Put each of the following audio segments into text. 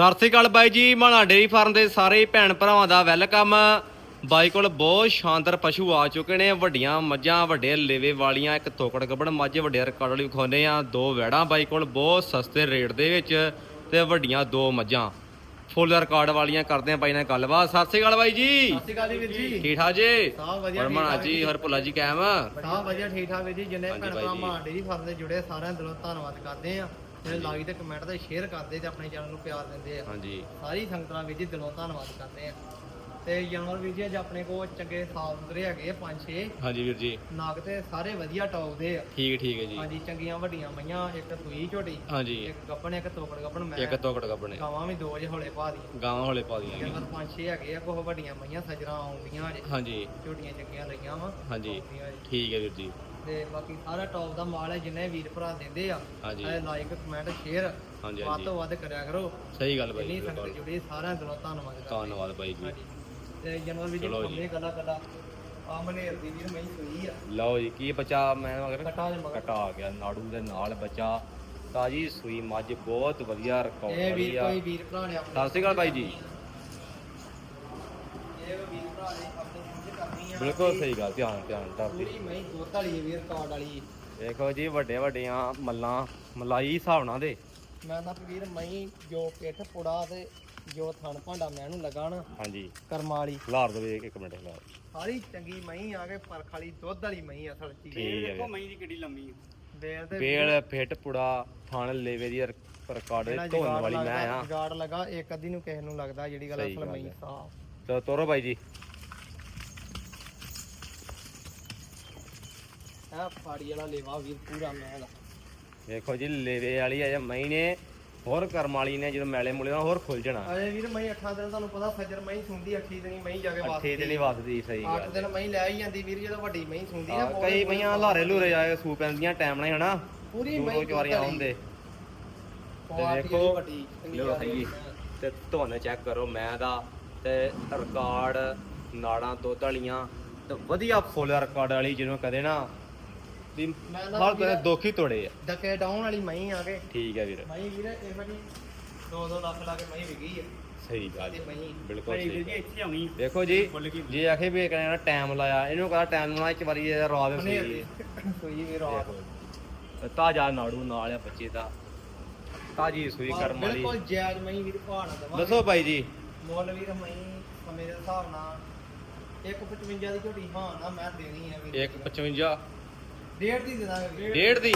ਸਤਿ ਸ੍ਰੀ ਅਕਾਲ ਬਾਈ ਜੀ ਮਾਣਾ dairy farm ਦੇ ਸਾਰੇ ਭੈਣ ਭਰਾਵਾਂ ਦਾ ਵੈਲਕਮ। ਬਾਈ ਕੋਲ ਬਹੁਤ ਸ਼ਾਨਦਾਰ ਪਸ਼ੂ ਆ ਚੁੱਕੇ ਨੇ ਵੱਡੀਆਂ ਮੱਝਾਂ ਵੱਡੇ ਲੇਵੇ ਵਾਲੀਆਂ ਇੱਕ ਤੋਕੜ ਗੱਬੜ ਮੱਝ ਵੱਡੇ ਰਿਕਾਰਡ ਵਾਲੀ ਵਿਖਾਉਂਦੇ ਆ ਦੋ ਵੈੜਾਂ ਬਾਈ ਕੋਲ ਬਹੁਤ ਸਸਤੇ ਰੇਟ ਦੇ ਵਿੱਚ ਤੇ ਵੱਡੀਆਂ ਦੋ ਮੱਝਾਂ। ਫੁੱਲ ਰਿਕਾਰਡ ਵਾਲੀਆਂ ਕਰਦੇ ਆ ਬਾਈ ਨਾਲ ਗੱਲਬਾਤ। ਸਤਿ ਸ੍ਰੀ ਅਕਾਲ ਬਾਈ ਜੀ। ਸਤਿ ਸ਼੍ਰੀ ਅਕਾਲ ਜੀ ਵੀਰ ਜੀ। ਠੀਕ ਠਾਕ ਜੀ? ਸਭ ਵਧੀਆ, ਜੀ। ਹੋਰ ਭੁੱਲਾ ਜੀ ਕਾਇਮ ਸਭ ਵਧੀਆ ਠੀਕ ਠਾਕ ਵੀਰ ਜੀ। ਜਿੰਨੇ ਹਾਂਜੀ ਭੈਣ ਬਾਈ ਭਰਾ ਜੀ। ਮਾਂ ਡੇਰੀ ਫਾਰਮ ਦੇ ਜੁੜੇ ਸਾਰਿਆਂ ਦਾ ਦਿਲੋਂ ਧੰਨਵਾਦ ਕਰਦੇ ਆ ਜਿਹੜੇ ਲਾਈਕ ਤੇ ਕਮੈਂਟ ਤੇ ਸ਼ੇਅਰ ਕਰਦੇ ਤੇ ਆਪਣੇ ਚੈਨਲ ਨੂੰ ਪਿਆਰ ਦਿੰਦੇ ਆ। ਹਾਂਜੀ। ਸਾਰੀ ਸੰਗਤਾਂ ਜੀ ਦਿਲੋਂ ਧੰਨਵਾਦ ਕਰਦੇ ਆ। ਤੇ ਜਾਨਵਰ ਵੀਰ ਜੀ ਅੱਜ ਆਪਣੇ ਕੋਲ ਚੰਗੇ ਸਾਫ਼ ਸੁਥਰੇ ਹੈਗੇ ਆ ਪੰਜ ਛੇ। ਹਾਂਜੀ ਵੀਰ ਜੀ। ਨਾਗ ਤੇ ਸਾਰੇ ਵਧੀਆ ਟੌਪ ਦੇ ਆ। ਠੀਕ ਠੀਕ ਹੈ ਜੀ। ਹਾਂਜੀ ਚੰਗੀਆਂ ਵੱਡੀਆਂ ਮਈਆਂ ਇੱਕ ਸੂਈ ਝੋਟੀ ਹਾਂਜੀ। ਇੱਕ ਗੱਪਣ ਇੱਕ ਤੋਕੜ ਗੱਪਣ ਮੈਂ ਇੱਕ ਤੋਕੜ ਗੱਬਣੇ ਗਾਵਾਂ ਵੀ ਦੋ ਜੇ ਹੌਲੇ ਪਾ ਦੀਆਂ। ਗਾਵਾਂ ਹੌਲੇ ਪਾ ਦੀਆਂ ਜਾਨਵਰ ਪੰਜ ਛੇ ਹੈਗੇ ਆ ਕੋਹ ਵੱਡੀਆਂ ਮਈਆਂ ਸਜਰਾਂ ਆਉਂਦੀਆਂ ਜੇ। ਹਾਂਜੀ। ਝੋਟੀਆਂ ਚੰਗੀਆਂ ਲਈਆਂ ਵਾ ਹਾਂਜੀ। ਠੀਕ ਹੈ ਵੀਰ ਜੀ। ਤੇ ਬਾਕੀ ਸਾਰਾ ਟੌਪ ਦਾ ਮਾਲ ਹੈ ਜਿੰਨੇ ਵੀਰ ਭਰਾ ਦਿੰਦੇ ਆ ਲਾਈਕ ਕਮੈਂਟ ਸ਼ੇਅਰ ਹਾਂਜੀ ਵੱਧ ਤੋਂ ਵੱਧ ਕਰਿਆ ਕਰੋ। ਸਹੀ ਗੱਲ ਬਾਈ ਜੀ। ਜੁੜੀ ਸਾਰਿਆਂ ਦਿਲੋਂ ਧੰਨਵਾਦ ਧੰਨਵਾਦ ਬਾਈ ਜੀ। ਤੇ ਜਨਵਰ ਵੀ ਜੀ ਚਲੋ ਜੀ। ਕੰਮੇ ਗੱਲਾਂ ਗੱਲਾਂ ਆ ਮਨੇਰ ਦੀ ਵੀਰ ਮੈਂ ਸੋਈ ਆ। ਲਓ ਜੀ ਕੀ ਬੱਚਾ ਮੈਂ ਮਗਰ? ਕਟਾ ਦੇ ਮਗਰ। ਕਟਾ ਆ ਗਿਆ ਨਾੜੂ ਦੇ ਨਾਲ ਬੱਚਾ। ਤਾਜੀ ਸੂਈ ਮੱਝ ਬਹੁਤ ਵਧੀਆ ਰਿਕਾਰਡ ਇਹ ਵਾਲੀ ਵੀਰ ਆ। ਕੋਈ ਵੀਰ ਭਰਾ ਨੇ ਆਪਣੇ ਸਤਿ ਸ਼੍ਰੀ ਅਕਾਲ ਬਾਈ ਜੀ। ਇਹ ਵੀਰ ਭਰਾ ਨੇ ਆਪਣੇ ਸਮਝ ਕਰਨੀ ਆ ਬਿਲਕੁਲ ਸਹੀ ਗੱਲ ਧਿਆਨ ਧਿਆਨ ਡਰਦੀ ਪੂਰੀ ਮੈਂ ਦੁੱਧ ਵਾਲੀ ਹੈ ਵੀਰ ਕਾਰਡ ਵਾਲੀ। ਦੇਖੋ ਜੀ ਵੱਡੇ ਵੱਡੀਆਂ ਮੱਲਾਂ ਮਲਾਈ ਹਿਸਾਬ ਨਾਲ ਦੇ। ਮੈਂ ਤਾਂ ਵੀਰ ਮੈਂ ਜੋ ਪਿੱਠ ਪੁੜਾ ਤੇ ਜੋ ਥਣ ਭਾਂਡਾ ਮੈਂ ਇਹਨੂੰ ਲਗਾ ਨਾ ਹਾਂਜੀ। ਕਰਮਾ ਵਾਲੀ। ਲਾਰ ਦੋ ਇੱਕ ਮਿੰਟ ਲਾਰ ਸਾਰੀ ਚੰਗੀ ਮਹੀਂ ਆ ਕੇ ਪਰਖ ਵਾਲੀ ਦੁੱਧ ਵਾਲੀ ਮਹੀਂ ਅਸਲ ਚ ਠੀਕ ਹੈ ਵੀਰ। ਮਹੀਂ ਦੀ ਕਿੱਡੀ ਲੰਮੀ ਬੇਲ ਤੇ ਬੇਲ ਫਿੱਟ ਪੁੜਾ ਥਣ ਲੇਵੇ ਦੀ ਰਿਕਾਰਡ ਧੋਣ ਵਾਲੀ ਮੈਂ ਆ ਜੁਗਾੜ ਲਗਾ ਇੱਕ ਅੱਧੀ ਨੂੰ ਕਿਸੇ ਨੂੰ ਲੱਗਦਾ ਜਿਹੜੀ ਗੱਲ ਅਸਲ ਮਹੀਂ। ਸਾਫ਼। ਚਲੋ ਤੋਰੋ ਬਾਈ ਜੀ। ਹੈ ਫਾੜੀ ਵਾਲਾ ਲੇਵਾ ਵੀਰ ਪੂਰਾ ਮੈਂ ਦਾ ਦੇਖੋ ਜੀ ਲੇਵੇ ਵਾਲੀ ਅਜੇ ਮਈ ਨੇ। ਹੋਰ ਕਰਮ ਵਾਲੀ ਨੇ ਜਦੋਂ ਮੈਲੇ ਮੁਲੇ ਨਾਲ ਹੋਰ ਖੁੱਲ ਜਾਣਾ। ਅਜੇ ਵੀਰ ਮਹੀਂ 8 ਦਿਨ ਤੁਹਾਨੂੰ ਪਤਾ ਸੱਜਰ ਮਹੀਂ ਸੁੰਦੀ 8 ਦਿਨੀ ਮਹੀਂ ਜਾ ਕੇ ਅੱਠੇ ਤੇ ਨਹੀਂ ਵੱਧਦੀ ਸਹੀ 8 ਗੱਲ। ਦਿਨ ਮਹੀਂ ਲੈ ਹੀ ਜਾਂਦੀ ਵੀਰ ਜਦੋਂ ਵੱਡੀ ਮਹੀਂ ਸੁੰਦੀ ਨਾ ਕਈ ਮਈਆਂ ਲਾਰੇ ਲੂਰੇ ਜਾਏ ਸੂ ਪੈਂਦੀਆਂ ਟਾਈਮ ਨਾਲ ਹਨਾ। ਪੂਰੀ ਮਹੀਂ ਚਵਾਰੀਆਂ ਹੁੰਦੇ। ਤੇ ਦੇਖੋ ਲੋ ਸਹੀ। ਤੇ ਤੁਹਾਨੂੰ ਚੈੱਕ ਕਰੋ ਮੈਂ ਦਾ ਤੇ ਰਿਕਾਰਡ ਨਾੜਾਂ ਦੁੱਧ ਵਾਲੀਆਂ ਤੇ ਵਧੀਆ ਫੁੱਲ ਰਿਕਾਰਡ ਵਾਲੀ ਜਿਹਨੂੰ ਕਦੇ ਨਾ ਵੀ ਮੈਂ ਨਾ ਹਾਲ ਵੀਰ- ਤੇ ਦੁੱਖ ਹੀ ਤੋੜੇ ਆ। ਡਕੇ ਡਾਊਨ ਵਾਲੀ ਮਹੀਂ ਆ ਕੇ। ਠੀਕ ਹੈ ਵੀਰ। ਮਹੀਂ ਵੀਰ ਇਹ ਵਾਲੀ 2-2 ਲੱਖ ਲਾ ਕੇ ਮਹੀਂ ਵਿਕੀ ਆ। ਸਹੀ ਗੱਲ ਮਹੀਂ ਬਿਲਕੁਲ ਸਹੀ ਵੀਰ ਜੀ ਇੱਥੇ ਆਉਣੀ ਦੇਖੋ ਜੀ ਜੇ ਆਖੇ ਵੀ ਕਹਿੰਦੇ ਨਾ ਟਾਈਮ ਲਾਇਆ ਇਹਨੂੰ ਕਹਦਾ ਟਾਈਮ ਨਾਲ ਇੱਕ ਵਾਰੀ ਇਹ ਰਾਤ ਦੇ ਮਨੇਰ ਸੀ। ਦੀ ਸੋਈ ਵੀਰ ਰਾਤ ਤੇ ਤਾਜਾ ਨਾੜੂ ਨਾਲ ਆ ਬੱਚੇ ਦਾ। ਤਾਜੀ ਸੂਈ ਕਰਮ ਵਾਲੀ। ਬਿਲਕੁਲ ਜਾਇਜ਼ ਮਹੀਂ ਵੀਰ ਭਾਣਾ ਦਵਾ ਦੱਸੋ ਬਾਈ ਜੀ। ਮੁੱਲ ਵੀਰ ਮਹੀਂ ਸਮੇਂ ਦੇ ਹਿਸਾਬ ਨਾਲ 155 ਦੀ ਝੋਟੀ ਹਾਂ ਨਾ ਮੈਂ ਦੇਣੀ ਹੈ ਵੀਰ। 155 ਡੇਢ ਦੀ ਦੇ ਦਾਂਗੇ। ਡੇਢ ਦੀ?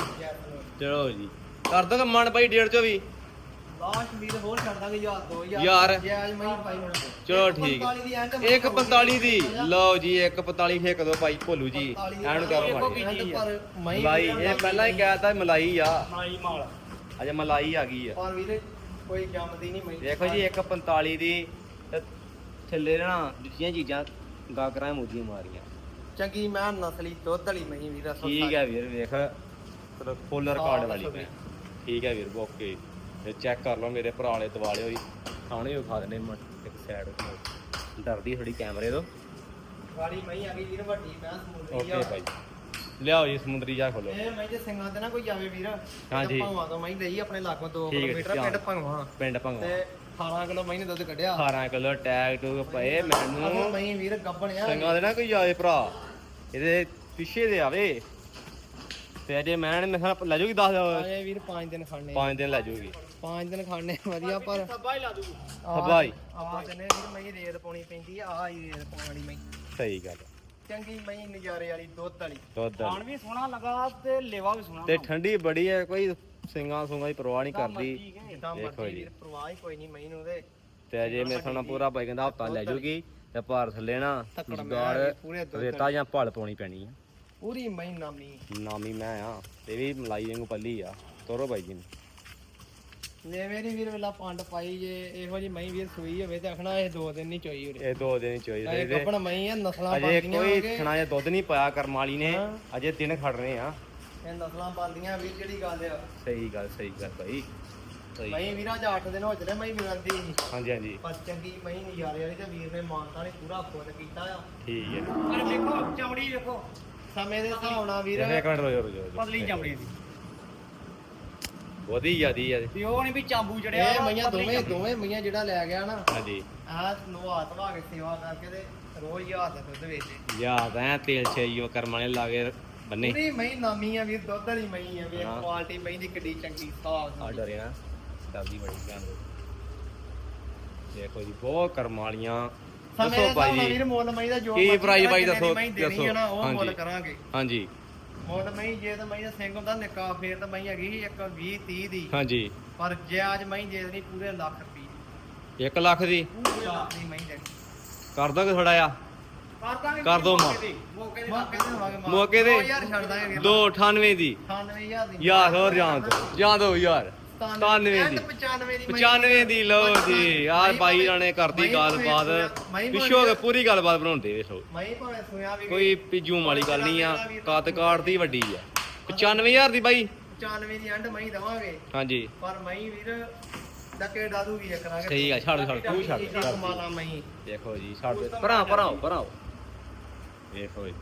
ਚਲੋ ਜੀ। ਕਰ ਦੋਗੇ ਮਨ ਬਾਈ ਡੇਢ ਚੋਂ ਵੀ। ਲਾਸਟ ਵੀਰ ਹੋਰ ਛੱਡ ਦਾਂਗੇ ਯਾਰ 2000 ਯਾਰ। ਜਾਇਜ਼ ਮਹੀਂ ਪਾਈ ਹੁਣ। ਚਲੋ ਠੀਕ। 45 ਦੀ ਐਂਡ 145 ਦੀ। ਲਓ ਜੀ 145 ਫੇਕ ਦੋ ਭਾਈ ਭੋਲੂ ਜੀ। ਐਨ ਕਰੋ ਮਾੜੀ ਮਲਾਈ ਇਹ ਪਹਿਲਾਂ ਹੀ ਕਹਿਤਾ ਮਲਾਈ ਆ। ਮਲਾਈ ਮਾਲ। ਅਜੇ ਮਲਾਈ ਆ ਗਈ ਆ। ਪਰ ਵੀਰ ਕੋਈ ਜੰਮਦੀ ਨਹੀਂ ਮਹੀਂ। ਦੇਖੋ ਜੀ 145 ਦੀ ਥੱਲੇ ਨਾ ਦਿੱਤੀਆਂ ਚੀਜ਼ਾਂ ਗਾਗਰਾਂ ਮੂਜੀਆਂ ਮਾਰੀਆਂ। ਚੰਗੀ ਮੈਂ ਨਸਲੀ ਦੁੱਧ ਵਾਲੀ ਮਹੀਂ ਵੀਰ ਅਸਲ ਠੀਕ ਹੈ ਵੀਰ ਵੇਖ। ਫੁੱਲ ਰਿਕਾਰਡ ਵਾਲੀ। ਸੌ ਮੈਂ ਠੀਕ ਹੈ ਵੀਰ ਓਕੇ ਤੇ ਚੈੱਕ ਕਰ ਲਓ ਮੇਰੇ ਭਰਾ ਵਾਲੇ ਦਿਵਾਲੇ ਹੋਈ। ਥਾਣੇ ਵਿਖਾ ਦੇਣੇ ਮ- ਇੱਕ ਸਾਈਡ ਡਰਦੀ ਥੋੜੀ ਕੈਮਰੇ ਤੋਂ। ਵਾਲੀ ਮਹੀਂ ਆ ਗਈ ਵੀਰ ਵੱਡੀ ਮੈਂ ਸਮੁੰਦਰੀ ਓਕੇ ਭਾਈ। ਲਿਆਓ ਜੀ ਸਮੁੰਦਰੀ ਜਾ ਖੋਲੋ। ਇਹ ਮੈਂ ਜੇ ਸਿੰਘਾਂ ਤੇ ਨਾ ਕੋਈ ਜਾਵੇ ਵੀਰ ਹਾਂਜੀ। ਭਾਵਾਂ ਤੋਂ ਮੈਂ ਲਈ ਆਪਣੇ ਲਾਗੋਂ 2 ਠੀਕ ਹੈ, ਕਿਲੋਮੀਟਰ। ਪਿੰਡ ਭੰਗਵਾ। ਪਿੰਡ ਭੰਗਵਾ। ਤੇ 18 ਕਿਲੋ ਮਹੀਂ ਨੇ ਦੁੱਧ ਕੱਢਿਆ। 18 ਕਿਲੋ ਟੈਗ ਟੂਗ ਪਏ ਮੈਨੂੰ। ਮਹੀਂ ਵੀਰ ਗੱਬਣ ਆ। ਸਿੰਘਾਂ ਦੇ ਨਾ ਕੋਈ ਜਾਏ ਭਰਾ। ਇਹਦੇ ਪਿੱਛੇ ਦੇ ਆਵੇ। ਤੇ ਅਜੇ ਮੈਂ ਨੇ ਮੈਂ ਲੈ ਜੂਗੀ 10 ਆਏ ਵੀਰ 5 ਦਿਨ ਖੜਨੇ 5 ਦਿਨ ਲੈ ਜੂਗੀ 5 ਦਿਨ ਖੜਨੇ ਵਧੀਆ ਪਰ ਸੱਬਾ ਹੀ ਲਾ ਦੂ ਹਵਾਈ ਆ ਤੇ ਨੇ ਵੀਰ ਮਹੀਂ ਰੇਤ ਪਾਉਣੀ ਪੈਂਦੀ ਆ ਆ ਹੀ ਰੇਤ ਪਾਉਣ ਵਾਲੀ ਮਹੀਂ। ਸਹੀ ਗੱਲ ਚੰਗੀ ਮਹੀਂ ਨਜ਼ਾਰੇ ਵਾਲੀ ਦੁੱਧ ਵਾਲੀ। ਦੁੱਧ ਖਾਣ ਵੀ ਸੋਹਣਾ ਲੱਗਾ ਤੇ ਲੇਵਾ ਵੀ ਸੋਹਣਾ ਤੇ ਠੰਡੀ ਬੜੀ ਹੈ ਕੋਈ ਸਿੰਘਾਂ ਸੁੰਗਾਂ ਦੀ ਪਰਵਾਹ ਨਹੀਂ ਕਰਦੀ। ਦੇਖੋ ਜੀ। ਪਰਵਾਹ ਹੀ ਕੋਈ ਨਹੀਂ ਤੇ ਤੇ ਅਜੇ ਮੇਰੇ ਸਾਹਮਣੇ ਪੂਰਾ ਬਾਈ ਕਹਿੰਦਾ ਹਫਤਾ ਲੈ ਜੂਗੀ। ਤੇ ਭਾਰ ਥੱਲੇ ਨਾ ਧੱਕੜ ਗਾੜ ਮਾਰ ਕੇ ਪੂਰੇ ਰੇਤਾ ਜਾਂ ਭਲ ਪਾਉਣੀ ਪੈਣੀ ਆ। ਪੂਰੀ ਮਹੀਂ ਨਾਮੀ। ਨਾਮੀ ਮੈਂ ਆ ਤੇ ਵੀ ਮਲਾਈ ਵਾਂਗੂ ਪੱਲੀ ਆ ਤੋਰੋ ਬਾਈ ਜੀ ਨੂੰ। ਲੈ ਮੇਰੀ ਵੀਰ ਵੇਲਾ ਪੰਡ ਪਾਈ ਜੇ ਇਹੋ ਜੀ ਮਹੀਂ ਵੀਰ ਸੂਈ ਹੋਵੇ ਤੇ ਆਖਣਾ ਇਹ ਦੋ ਦਿਨ ਨਹੀਂ ਚੋਈ ਉਰੇ। ਇਹ ਦੋ ਦਿਨ ਚੋਈ ਇਹ ਦੇ ਗੱਪਣ ਮਹੀਂ ਆ ਨਸਲਾਂ ਅਜੇ ਕੋਈ ਹੋਗੇ ਥਣਾ ਦੁੱਧ ਨਹੀਂ ਪਾਇਆ ਕਰਮ ਵਾਲੀ ਨੇ। ਅਜੇ ਦਿਨ ਖੜਨੇ ਆ। ਇਹ ਨਸਲਾਂ ਪਾਉਂਦੀਆਂ ਵੀਰ ਜਿਹੜੀ ਗੱਲ ਆ? ਸਹੀ ਗੱਲ ਸਹੀ ਗੱਲ ਭਾਈ ਸਹੀ ਮਹੀਂ ਵੀਰਾਂ ਚ 8 ਦਿਨ ਹੋ ਚਲੇ ਮਹੀਂ ਮਿਲਦੀ ਨਹੀਂ। ਹਾਂਜੀ ਹਾਂਜੀ। ਪਰ ਚੰਗੀ ਮਹੀਂ ਨਜ਼ਾਰੇ ਵਾਲੀ ਤੇ ਵੀਰ ਨੇ ਮਾਨਤਾ ਨੇ ਪੂਰਾ ਫੁੱਲ ਕੀਤਾ ਆ। ਠੀਕ ਹੈ। ਪਰ ਵੇਖੋ ਚਮੜੀ ਵੇਖੋ। ਸਮੇਂ ਦੇ ਹਿਸਾਬ ਨਾਲ ਵੀਰ। ਇੱਕ ਮਿੰਟ ਰੁਕੋ ਰੁਕੋ ਰੁਕੋ। ਪਤਲੀ ਚਮੜੀ ਦੀ। ਵਧੀ ਜਾਂਦੀ ਆ ਵੀ ਉਹ ਨਹੀਂ ਵੀ ਚਾਂਬੂ ਚੜਿਆ ਇਹ ਵਾ, ਮਈਆਂ ਪਤਲੀ ਦੋਵੇਂ ਚਾਂਬੂ। ਦੋਵੇਂ ਮਈਆਂ ਜਿਹੜਾ ਲੈ ਗਿਆ ਨਾ ਹਾਂਜੀ। ਆ ਨਵਾ ਧਵਾ ਕੇ ਸੇਵਾ ਕਰਕੇ ਤੇ ਰੋਜ਼ ਦੁੱਧ ਯਾਦ ਐ ਤੇਲ ਛਈ ਉਹ ਕਰਮਾਂ ਨੇ ਲਾ ਕੇ ਬੰਨੇ। ਪੂਰੀ ਮਈ ਨਾਮੀ ਆ ਵੀਰ ਦੁੱਧ ਵਾਲੀ ਮਈ ਆ ਵੀ ਹਾਂ। ਕੁਆਲਿਟੀ ਮਈ ਦੀ ਕਿੱਡੀ ਚੰਗੀ ਸਾਫ਼ ਆ ਡਰੇ ਨਾ। ਡਰਦੀ ਬੜੀ ਦਿਓ। ਦੇਖੋ ਜੀ ਬਹੁਤ ਕਰਮਾਂ ਵਾਲੀਆਂ। ਦੇ ਦੱਸੋ ਭਾਈ ਜੀ ਵੀਰ ਮੁੱਲ ਮਈ ਦਾ ਜੋ ਕੀ price ਬਾਈ ਦੀ ਦੱਸੋ, ਉਹ ਦੱਸੋ। ਮੁੱਲ ਹਾਂਜੀ। ਕਰਾਂਗੇ। ਹਾਂਜੀ। ਮੁੱਲ ਮਈ ਜੇ ਤਾਂ ਮਈ ਦਾ ਸਿੰਘ ਹੁੰਦਾ ਨਿੱਕਾ ਫੇਰ ਤਾਂ ਮਈ ਹੈਗੀ ਸੀ ਇੱਕ 20 30 ਦੀ। ਹਾਂਜੀ। ਪਰ ਜੇ ਅੱਜ ਮਈ ਜੇ ਨਹੀਂ ਪੂਰੇ ਲੱਖ ਰੁਪਏ 1 ਲੱਖ ਦੀ? ਪੂਰੇ ਲੱਖ ਦੀ ਮਈ ਦੇਣੀ। ਕਰ ਦੋਗੇ ਥੋੜਾ ਆ ਕਰ ਦਿਓ ਮਾਂ। ਮੌਕੇ? ਦੋ ਹਜ਼ਾਰ ਛੱਡ ਦਾਂਗੇ ਵੀਰ। 298 ਦੀ। 98000 ਦੀ। ਯਾਰ ਹੋਰ ਜਾਣ ਦੋ। ਜਾਣ ਦੋ ਯਾਰ। 97 ਦੀ। 95 ਦੀ 95 ਦੀ। ਲਓ ਜੀ। ਆਹ ਬਾਈ ਰਾਣੇ ਕਰਦੀ ਗੱਲਬਾਤ। ਪਿੱਛੋਂ ਕੇ ਪੂਰੀ ਗੱਲਬਾਤ ਬਣਾਉਂਦੇ ਵੇਖੋ। ਮਈ ਭਾਵੇਂ ਸੁਇਆ ਵੀ ਕੋਈ ਪਿਜੂ ਵਾਲੀ ਗੱਲ ਨਹੀਂ ਆ। ਕੱਤ ਕਾੜਦੀ ਵੱਡੀ ਆ। 95000 ਦੀ ਬਾਈ। 95 ਦੀ ਐਂਡ ਮਈ ਦਵਾਂਗੇ। ਹਾਂਜੀ। ਪਰ ਮਈ ਵੀਰ ਡੱਕੇ ਡਾਦੂ ਵੀ ਕਰਾਂਗੇ। ਠੀਕ ਆ, ਛੱਡ, ਛੱਡ, ਤੂੰ ਛੱਡ, ਛੱਡ। ਮਾਲਾ ਮਈ ਦੇਖੋ ਜੀ ਛੱਡ। ਦੇ ਭਰਾ ਭਰਾਓ ਭਰਾਓ ਵੇਖੋ ਜੀ।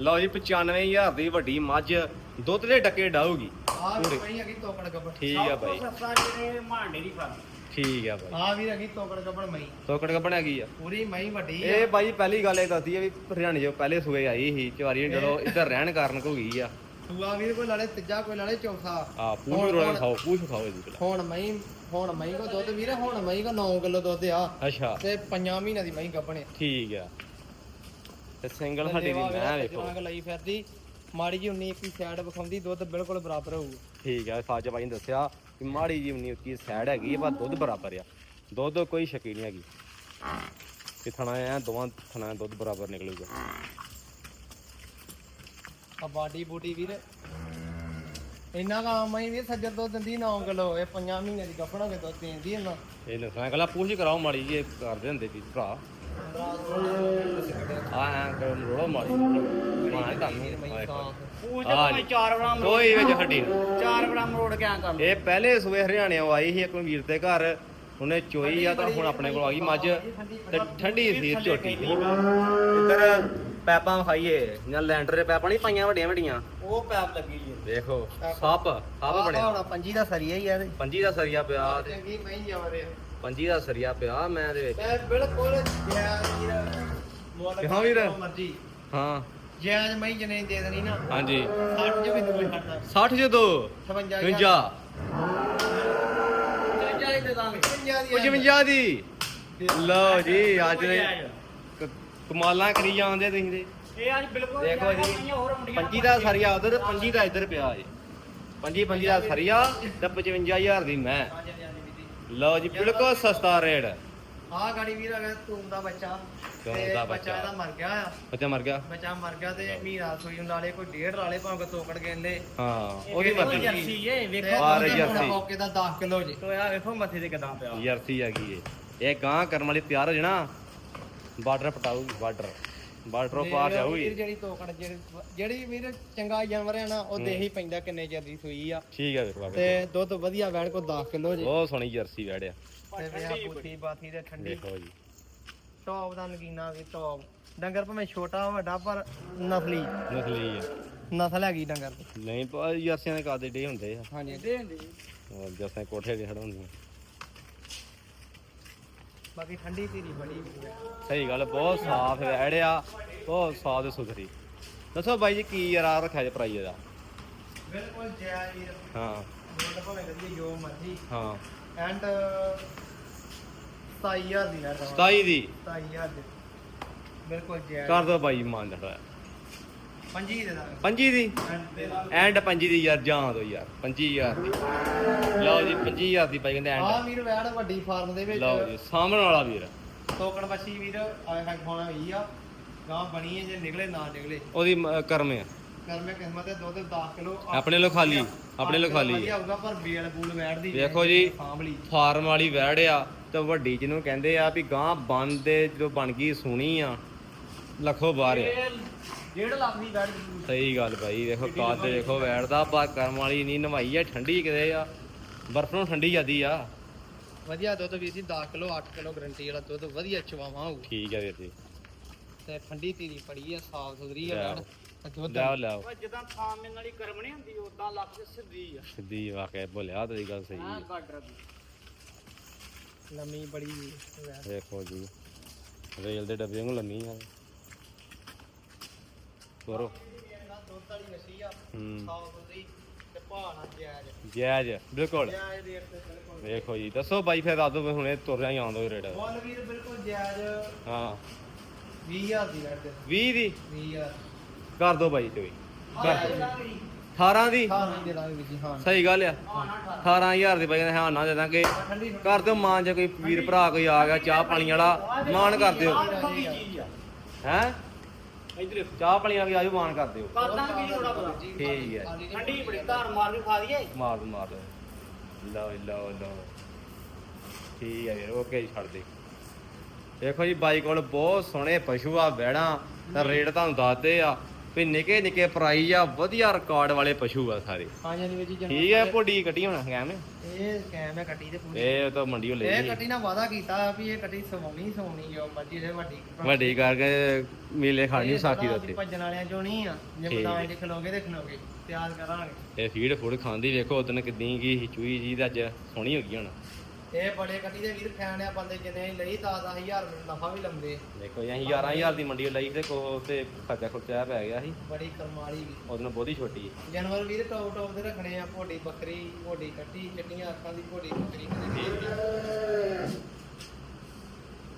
ਲਓ ਜੀ 95000 ਦੀ ਵੱਡੀ ਮੱਝ। ਦੁੱਧ ਦੇ ਡੱਕੇ ਡਾਊਗੀ ਆ ਪੂਰੇ। ਮਈ ਹੈਗੀ ਤੋਕੜ ਗੱਬੜ ਠੀਕ ਆ ਸਭ ਤੋਂ ਬਾਈ ਸਸਤਾ ਜਿਹੜੇ ਮਾਂਡੇ ਦੀ ਫਰਮ ਠੀਕ ਆ ਬਾਈ ਆ ਵੀ ਹੈਗੀ ਤੋਕੜ ਗੱਬੜ ਮਈ ਤੋਕੜ ਕਪਣ ਹੈਗੀ ਆ। ਪੂਰੀ ਮਈ ਵੱਡੀ ਇਹ ਬਾਈ ਪਹਿਲੀ ਗੱਲ ਇਹ ਦੱਸਦੀ ਆ ਵੀ ਹਰਿਆਣੇ ਜੋ ਪਹਿਲੇ ਸੂਏ ਆਈ ਸੀ ਚਵਾਰੀ ਜਦੋਂ ਇੱਧਰ ਰਹਿਣ ਕਾਰਨ ਕੋ ਗਈ ਆ। ਸੂਆ ਵੀਰ ਕੋਈ ਲਾਲੇ ਤੀਜਾ ਕੋਈ ਲਾਲੇ ਚੌਥਾ। ਆ ਪੂਛ ਹੁਣ- ਰੋਣਾ ਖਾਓ ਪੂਛ ਖਾਓ ਇਹਦੀ ਪਹਿਲਾਂ। ਹੁਣ ਮਈ ਹੁਣ ਮਈ ਕੋ ਦੁੱਧ ਵੀਰ ਹੁਣ ਮਈ ਕੋ 9 ਕਿਲੋ ਦੁੱਧ ਆ। ਅੱਛਾ। ਤੇ 5 ਮਹੀਨਿਆਂ ਦੀ ਮਈ ਗੱਭਣੇ। ਠੀਕ ਆ। ਤੇ ਸਿੰਗਲ ਹੱਡੀ ਦੀ ਮੈਂ ਵੇਖੋ। ਲਈ ਫਿਰਦੀ। ਮਾੜੀ ਜੀ 19 21 ਸਾਈਡ ਵਿਖਾਉਂਦੀ ਦੁੱਧ ਬਿਲਕੁਲ ਬਰਾਬਰ ਹੋਊ। ਠੀਕ ਆ ਸੱਚ ਬਾਈ ਨੇ ਦੱਸਿਆ ਕਿ ਮਾੜੀ ਜੀ ਉਨੀ ਉੱਚੀ ਸਾਈਡ ਹੈਗੀ ਆ ਪਰ ਦੁੱਧ ਬਰਾਬਰ ਆ। ਦੁੱਧ ਕੋਈ ਸ਼ੱਕੀ ਨਹੀਂ ਹੈਗੀ। ਕਿ ਥਣਾ ਐ ਦੋਵਾਂ ਥਣਾ ਦੁੱਧ ਬਰਾਬਰ ਨਿਕਲੂਗਾ। ਆ ਬਾਡੀ ਬੂਟੀ ਵੀਰ। ਇੰਨਾ ਕਾ ਮਈ ਵੀਰ ਸੱਜਰ ਦੁੱਧ ਦਿੰਦੀ 9 ਕਿਲੋ ਇਹ 5 ਮਹੀਨਿਆਂ ਦੀ ਗੱਭਣਾ ਕੇ ਦੁੱਧ ਦਿੰਦੀ ਇਹਨਾਂ। ਇਹ ਨਸਾਂ ਕਲਾ ਪੂਛ ਕਰਾਓ ਮਾੜੀ ਜੀ ਇਹ ਕਰਦੇ ਹੁੰਦੇ ਵੀ ਭਰਾ। ਆ ਐ ਕਰਮ ਰੋੜੋ ਮਾੜੀ ਮਾਂ ਤੁਹਾਨੂੰ ਪੂਛ ਆ ਭਾਵੇਂ ਜੀ। 4 ਗ੍ਰਾਮ ਰੋੜ ਕੋਈ ਵਿੱਚ ਹੱਡੀ ਨਹੀਂ 4 ਗ੍ਰਾਮ ਰੋੜ ਕੇ ਆਂ ਕਰ। ਇਹ ਪਹਿਲੇ ਸੂਏ ਹਰਿਆਣਿਓਂ ਆਈ ਸੀ ਇੱਕ ਵੀਰ ਦੇ ਘਰ। ਉਹਨੇ ਚੋਈ ਆ ਤਾਂ ਹੁਣ ਆਪਣੇ ਕੋਲ ਆ ਗਈ ਮੱਝ। ਤੇ ਠੰਡੀ ਸੀ ਝੋਟੀ। ਇੱਧਰ ਪੈਪਾਂ ਖਾਈਏ ਜਾਂ ਲੈਂਟਰ ਦੇ ਪੈਪਾਂ ਨਹੀਂ ਪਾਈਆਂ ਵੱਡੀਆਂ ਵੱਡੀਆਂ। ਉਹ ਪੈਪ ਲੱਗੀ ਜੀ ਦੇਖੋ ਸੱਪ ਸੱਪ ਬਣਿਆ। ਹੁਣ ਪੰਜੀ ਦਾ ਸਰੀਆ ਹੀ ਆ ਤੇ ਪੰਜੀ ਦਾ ਸਰੀਆ ਪਿਆ ਤੇ। ਚੰਗੀ ਮਈ ਜਾਵਰੇ ਪੰਜੀ ਦਾ ਸਰੀਆ ਪਿਆ ਮੈਂ ਦੇ ਵਿੱਚ। ਮੈਂ ਬਿਲਕੁਲ ਜਾਇਜ਼ ਵੀਰ ਮੁੱਲ ਹਾਂ ਵੀਰ। ਜੋ ਮਰਜ਼ੀ। ਹਾਂ। ਜਾਇਜ਼ ਮਈ ਜਨੇ ਦੇ ਦੇਣੀ ਨਾ। ਹਾਂਜੀ। 60 ਜੋ ਵੀ ਹਟਦਾ 60 ਜਦੋਂ 56 55 55 ਹੀ ਦੇ ਦਾਂਗੇ। 55 ਦੀ ਲਓ ਜੀ ਅੱਜ ਦੇ ਕ- ਕਮਾਲਾਂ ਕਰੀ ਜਾਂਦੇ ਤੁਸੀਂ ਤੇ। ਇਹ ਅੱਜ ਬਿਲਕੁਲ ਦੇਖੋ ਜੀ, ਪੰਜੀ ਦਾ ਸਰੀਆ ਉਧਰ ਪੰਜੀ ਦਾ ਇੱਧਰ ਪਿਆ ਜੀ ਪੰਜੀ ਪੰਜੀ ਦਾ ਸਰੀਆ ਤੇ 55000 ਦੀ ਮੈਂ। ਲਓ ਜੀ ਬਿਲਕੁਲ ਸਸਤਾ ਰੇਟ। ਆ ਗਾੜੀ ਵੀਰ ਅਗਰ ਤੂੰ ਦਾ ਬੱਚਾ ਤੂੰ ਤੇ ਦਾ ਬੱਚਾ ਬੱਚਾ। ਇਹਦਾ ਮਰ ਗਿਆ ਆ। ਬੱਚਾ ਮਰ ਗਿਆ? ਬੱਚਾ ਮਰ ਗਿਆ ਤੇ ਮਹੀਨਾ ਸੂਈ ਨੂੰ ਲਾਲੇ ਕੋਈ ਡੇਢ ਲਾਲੇ ਭਾਵੇਂ ਤੋਕੜ ਗੇਂਦੇ ਹਾਂ ਉਹਦੀ ਮਰਜ਼ੀ। ਜਰਸੀ ਤੇ ਵੇਖੋ ਬਾਹਰ ਉਹਦੇ ਜਰਸੀ। ਮੌਕੇ ਦਾ 10 ਕਿਲੋ ਜੀ। ਤੋਇਆ ਵੇਖੋ ਮੱਥੇ ਤੇ ਕਿਦਾਂ ਪਿਆ। ਜਰਸੀ ਹੈਗੀ ਏ ਇਹ ਗਾਂ ਕਰਮ ਵਾਲੀ ਤਿਆਰ ਹੋ ਜਾਣਾ ਬਾਰਡਰ ਪਟਾਊਗੀ ਬਾਰਡਰ। ਬਾਰਡਰੋਂ ਪਾਰ ਵੀਰ ਜਾਊਗੀ ਜਿਹੜੀ ਤੋਕੜ ਜਿਹੜੀ ਜਿਹੜੀ ਵੀਰ ਚੰਗਾ ਜਾਨਵਰ ਆ ਨਾ ਉਹ ਦੇਹੀ ਪੈਂਦਾ ਕਿੰਨੇ ਚਿਰ ਦੀ ਸੂਈ ਆ। ਠੀਕ ਹੈ ਵੀਰ ਤੇ ਦੁੱਧ ਵਧੀਆ ਵੈਣ ਕੋ 10 ਕਿਲੋ ਜੀ। ਬਹੁਤ ਸੋਹਣੀ ਜਰਸੀ ਵੜਿਆ ਤੇ ਵਿਆਹ ਬੂਥੀ ਬਾਥੀ ਤੇ ਠੰਡੀ। ਦੇਖੋ ਜੀ। ਟੌਪ ਦਾ ਨਗੀਨਾ ਵੀ ਟੌਪ। ਡੰਗਰ ਭਾਵੇਂ ਛੋਟਾ ਵੱਡਾ ਪਰ ਨਸਲੀ। ਨਸਲੀ ਹੈ ਨਸਲ ਹੈਗੀ ਡੰਗਰ ਦੀ। ਨਹੀਂ ਪਾ ਜਰਸੀਆਂ ਦੇ ਕਾਦੇ ਡੇ ਹੁੰਦੇ ਆ। ਹਾਂਜੀ। ਦੇ ਹੁੰਦੇ ਜਰਸੀਆਂ ਕੋਠੇ ਦੇ ਖੜਾਉਂਦੀਆਂ ਬਾਕੀ ਠੰਡੀ ਧੀਰੀ ਬੜੀ ਸਹੀ ਗੱਲ ਬਹੁਤ ਸਾਫ਼ ਵੜਿਆ ਬਹੁਤ ਸਾਫ਼ ਤੇ ਸੁਥਰੀ। ਦੱਸੋ ਬਾਈ ਜੀ ਕੀ ਯਾਰ ਰੱਖਿਆ ਜੇ ਪ੍ਰਾਈਸ ਦਾ ਬਿਲਕੁਲ ਜਾਇਜ਼ ਵੀਰ ਹਾਂ। ਮੁੱਲ ਭਾਵੇਂ ਕਰੀਏ ਜੋ ਮਰਜ਼ੀ। ਹਾਂ। ਐਂਡ 27000 ਦੀ ਨਾ 27 ਦੀ? 27000 ਦੀ। ਬਿਲਕੁਲ ਜਾਇਜ਼ ਕਰ ਦੋ ਬਾਈ ਮਾਨ ਜੜਾ ਪੰਜੀ ਦੇ ਦਾਂਗੇ ਪੰਜੀ ਦੀ? ਐਂਡ ਦੇ ਪੰਜੀ ਦੀ ਯਾਰ ਜਾਂ ਦੋ ਯਾਰ 25000 ਦੀ। ਲਓ ਜੀ 25000 ਦੀ ਬਾਈ ਕਹਿੰਦੇ ਆ ਐਂਡ ਵੀਰ ਵੈੜ ਵੱਡੀ ਫਾਰਮ ਦੇ ਵਿੱਚ। ਲਓ ਜੀ ਸਾਹਮਣੇ ਵਾਲਾ ਵੀਰ। ਟੋਕਣ ਬੱਚੀ ਵੀਰ ਆਏ ਹੈ ਖਾਣਾ ਹੋਈ ਆ। ਗਾਂ ਬਣੀ ਹੈ ਜੇ ਨਿਕਲੇ ਨਾ ਨਿਕਲੇ। ਉਹਦੀ ਕਰਮ ਆ। ਕਰਮੇ ਕਿਸਮਤ ਹੈ ਦੁੱਧ 10 ਕਿਲੋ। ਆਪਣੇ ਲੋ ਖਾਲੀ ਆਪਣੇ ਲੋ ਖਾਲੀ। ਵਧੀਆ ਹੋਊਗਾ ਪਰ ਬੇਲ ਬੂਲ ਵੈੜ ਦੀ ਵੇਖੋ ਜੀ। ਫਾਰਮ ਵਾਲੀ ਵੈੜ ਆ ਤੇ ਵੱਡੀ ਜਿਹਨੂੰ ਕਹਿੰਦੇ ਆ ਵੀ ਗਾਂ ਬੰਦੇ ਜਦੋਂ ਬਣ ਗਈ ਸੋਹਣੀ ਆ ਲੱਖੋ ਬਾਹਰ ਆ। ਇਹ 1.5 ਲੱਖ ਦੀ ਵੈਟ ਦੀ ਸਹੀ ਗੱਲ ਭਾਈ ਦੇਖੋ ਕੱਦ ਦੇਖੋ ਵੈੜ ਦਾ ਪਰ ਕਰਮ ਵਾਲੀ ਨਹੀਂ ਨਵਾਈ ਆ ਠੰਡੀ ਕਿਤੇ ਆ ਬਰਫ ਨੂੰ ਠੰਡੀ ਜਾਂਦੀ ਆ। ਵਧੀਆ ਦੁੱਧ ਵੀਰ ਜੀ 10 ਕਿਲੋ 8 ਕਿਲੋ ਗਰੰਟੀ ਵਾਲਾ ਦੁੱਧ ਵਧੀਆ ਚਵਾਵਾਂ ਹੋਊ। ਠੀਕ ਆ ਵੀਰ ਜੀ। ਤੇ ਠੰਡੀ ਧੀਰੀ ਪੜੀ ਆ ਸਾਫ਼ ਸੁਥਰੀ ਆ ਦੁੱਧ ਲਿਆਓ ਲਿਆਓ। ਜਿੱਦਾਂ ਥਾਂ ਮੇਰੇ ਨਾਲ ਹੀ ਕਰਮ ਨਹੀਂ ਹੁੰਦੀ ਉਦਾਂ ਲੱਗ ਕੇ ਸਿੱਧੀ ਆ। ਸਿੱਧੀ ਵਾਕਿਆ ਬੋਲਿਆ ਤੇਰੀ ਗੱਲ ਸਹੀ। ਹਾਂ ਹੈ ਗਾਡਰ ਦੀ ਲੰਮੀ ਬੜੀ ਦੇਖੋ ਜੀ ਰੇਲ ਦੇ ਡੱਬੇ ਨੂੰ ਲੰਮੀ ਆ। ਕਰੋ। ਦੁੱਧ ਵਾਲੀ ਮੱਛੀ ਆ ਹੂੰ। ਸਾਫ਼ ਸੁਥਰੀ ਤੇ ਭਾਣਾ ਜਾਇਜ਼। ਬਿਲਕੁਲ। ਜਾਇਜ਼ ਰੇਟ ਤੇ ਬਿਲਕੁਲ ਵੇਖੋ ਜੀ ਦੱਸੋ ਬਾਈ ਫਿਰ ਦੱਸ ਦੋ ਹੁਣੇ ਤੁਰਿਆ ਹੀ ਆਉਂਦਾ ਰੇਟ। ਮੁੱਲ ਵੀਰ ਬਿਲਕੁਲ ਜਾਇਜ਼। ਹਾਂ। 20000 ਦੀ ਰੇਟ 20 ਦੀ? 20000 ਕਰ ਦੋ ਬਾਈ ਤੇ ਵੀ ਕਰ ਦੋ। 18 ਦੀ? ਹਾਂ ਨਹੀਂ ਦੇ ਦਾਂਗੇ ਵੀਰ ਜੀ ਹਾਂ। ਸਹੀ ਗੱਲ ਆ। 18000 ਦੀ ਬਾਈ ਨੇ ਹਾਂ ਨਾ ਦੇ ਦਾਂਗੇ। ਠੰਡੀ ਕਰ ਦਿਓ ਮਾਨ ਜੇ ਕੋਈ ਵੀਰ ਭਰਾ ਕੋਈ ਆ ਗਿਆ ਚਾਹ ਪਾਣੀ ਵਾਲਾ ਮਾਨ ਕਰ ਦਿਓ। ਹੈ? ਇਧਰ ਚਾਹ ਆਜੋ ਮਾਨ ਕਰ ਦਿਓ। ਕਰਦਾ ਕੀ ਥੋੜਾ ਬੜਾ ਠੀਕ ਹੈ ਠੰਡੀ ਬੜੀ ਧਾਰ ਮਾਰ ਕੇ ਖਾ ਦਈਏ ਮਾਰ ਦੋ ਮਾਰ। ਦੋ ਲਓ ਜੀ, ਲਓ ਲਓ। ਠੀਕ ਹੈ ਯਾਰ ਓਕੇ ਜੀ ਛੱਡ ਦੇ। ਦੇਖੋ ਜੀ ਬਾਈ ਕੋਲ ਬਹੁਤ ਸੋਹਣੇ ਪਸ਼ੂ ਆ ਬੈੜਾਂ ਤਾਂ ਰੇਟ ਤੁਹਾਨੂੰ ਦੱਸਦੇ ਆ। ਵੀ ਨਿੱਕੇ ਨਿੱਕੇ ਪ੍ਰਾਈਜ਼ ਆ ਵਧੀਆ ਰਿਕਾਰਡ ਵਾਲੇ ਪਸ਼ੂ ਆ ਸਾਰੇ। ਹਾਂ ਜਾਨੀ ਵੀਰ ਜੀ ਜਨਮ ਠੀਕ ਹੈ ਪੋਡੀ ਕੱਟੀ ਹੋਣਾ ਕੈਮ ਇਹ ਕੈਮ ਹੈ ਕੱਟੀ ਤੇ ਪੂਰੀ ਇਹ ਤਾਂ ਮੰਡੀੋਂ ਲੈ ਇਹ ਲਈ ਕੱਟੀ ਨਾਲ ਵਾਦਾ ਕੀਤਾ ਵੀ ਇਹ ਕੱਟੀ ਸਵਾਉਣੀ ਸਵਾਉਣੀ ਜੋ ਮਰਜ਼ੀ ਦੇ ਵੱਡੀ ਵੱਡੀ ਕਰਕੇ ਮੇਲੇ ਖਾਣੀ ਇਹ ਸਾਖੀ ਦੇ ਥੋੜ੍ਹਾ ਭੱਜਣ ਵਾਲਿਆਂ ਚੋਂ ਨਹੀਂ ਆ ਜੇ ਠੀਕ। ਹੈ। ਦੇ ਖਲੋਗੇ ਤੇ ਖਲੋਗੇ ਤਿਆਰ ਕਰਾਂਗੇ। ਇਹ ਫੀਡ ਫੂਡ ਖਾਂਦੀ ਵੇਖੋ ਉਦੋਂ ਕਿੰਨੀ ਕੀ ਚੂਈ ਜੀ ਤੇ ਅੱਜ ਸੋਹਣੀ ਹੋ ਗਈ ਹੁਣ। ਇਹ ਬੜੇ ਕੱਟੀ ਦੇ ਵੀਰ ਫੈਨ ਆ ਬੰਦੇ ਜਿੰਨੇ ਲਈ 10000 ਮੈਨੂੰ ਨਫਾ ਵੀ ਲੰਦੇ ਦੇਖੋ ਜੀ ਅਸੀਂ 11000 ਦੀ ਮੰਡੀ ਲਈ ਤੇ ਕੋ ਤੇ ਖਰਚਾ ਖੁਰਚਾ ਪੈ ਗਿਆ ਸੀ। ਬੜੀ ਕਰਮਾਲੀ ਵੀ। ਉਹਦੋਂ ਬਹੁਤੀ ਛੋਟੀ ਹੈ। ਜਾਨਵਰ ਵੀਰ ਟੌਪ ਟੌਪ ਦੇ ਰੱਖਣੇ ਆ ਭੋਡੀ ਬੱਕਰੀ ਭੋਡੀ ਕੱਟੀ ਚਿੱਟੀਆਂ ਅੱਖਾਂ ਦੀ ਭੋਡੀ ਬੱਕਰੀ।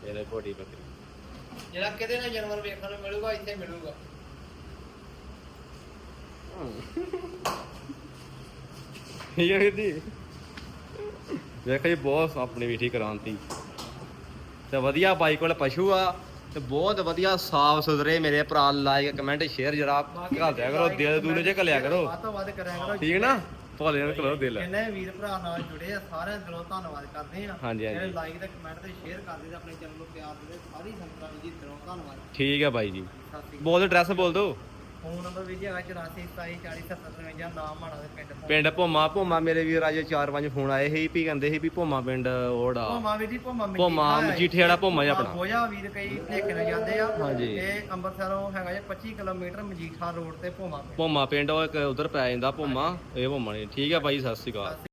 ਇਹਦੇ ਪੋਡੀ ਬੱਕਰੀ। ਜਿਹੜਾ ਕਿਤੇ ਨਾ ਜਾਨਵਰ ਵੇਖਣ ਨੂੰ ਮਿਲੂਗਾ ਇੱਥੇ ਮਿਲੂਗਾ। ਠੀਕ ਹੈ ਜੀ ਵੇਖੋ ਜੀ ਬਹੁਤ ਆਪਣੀ ਵੀ ਠੀਕ ਕਰਾਂਤੀ। ਤੇ ਵਧੀਆ ਬਾਈ ਕੋਲ ਪਸ਼ੂ ਆ ਤੇ ਬਹੁਤ ਵਧੀਆ ਸਾਫ਼ ਸੁਥਰੇ ਮੇਰੇ ਭਰਾ ਲਾਈਕ ਕਮੈਂਟ ਸ਼ੇਅਰ ਜਰਾ ਕਰ ਦਿਆ ਕਰੋ ਦਿਲ ਦੂਲੇ ਜੇ ਕਲਿਆ ਕਰੋ। ਵੱਧ ਤੋਂ ਵੱਧ ਕਰਿਆ ਕਰੋ ਠੀਕ ਨਾ? ਭੋਲੇ ਨੂੰ ਕਰੋ ਦਿਲ। ਜਿੰਨੇ ਵੀਰ ਭਰਾ ਨਾਲ ਜੁੜੇ ਆ ਸਾਰਿਆਂ ਦਾ ਦਿਲੋਂ ਧੰਨਵਾਦ ਕਰਦੇ ਆ। ਹਾਂਜੀ, ਹਾਂਜੀ। ਜਿਹੜੇ ਲਾਈਕ ਤੇ ਕਮੈਂਟ ਤੇ ਸ਼ੇਅਰ ਕਰਦੇ ਤੇ ਆਪਣੇ ਚੈਨਲ ਨੂੰ ਪਿਆਰ ਦਿੰਦੇ ਸਾਰੀ ਸੰਗਤਾਂ ਨੂੰ ਜੀ ਦਿਲੋਂ ਧੰਨਵਾਦ। ਠੀਕ ਹੈ ਬਾਈ ਜੀ। ਸ਼੍ਰੀ ਬੋਲ ਐਡਰੈਸ ਬੋਲ ਦਿਓ। ਫੋਨ ਨੰਬਰ ਵੀ ਜੀ ਹੈਗਾ 84 27 40 70 53 ਨਾਮ ਮਾਣਾ ਦੇ ਪਿੰਡ ਪਿੰਡ ਭੋਮਾ ਭੋਮਾ ਮੇਰੇ ਵੀਰ ਅੱਜ ਚਾਰ ਪੰਜ ਫੋਨ ਆਏ ਸੀ ਵੀ ਕਹਿੰਦੇ ਸੀ ਵੀ ਭੋਮਾ ਪਿੰਡ ਓੜਾ ਭੋਮਾ ਵੀਰ ਜੀ ਭੋਮਾ ਭੋਮਾ ਮਜੀਠੇ ਵਾਲਾ ਭੋਮਾ ਜੀ ਆਪਣਾ। ਹੋਇਆ ਵੀਰ ਕਈ ਨਾ ਜਾਂਦੇ ਆ। ਹਾਂਜੀ। ਇਹ ਅੰਮ੍ਰਿਤਸਰੋਂ ਹੈਗਾ ਜੀ 25 ਕਿਲੋਮੀਟਰ ਮਜੀਠਾ ਰੋਡ ਤੇ ਭੋਮਾ ਪਿੰਡ। ਭੋਮਾ ਪਿੰਡ ਉਹ ਇੱਕ ਉਧਰ ਪੈ ਜਾਂਦਾ ਭੋਮਾ। ਇਹ ਭੋਮਾ ਨੇ ਠੀਕ ਹੈ ਬਾਈ ਸਤਿ ਸ਼੍ਰੀ ਅਕਾਲ।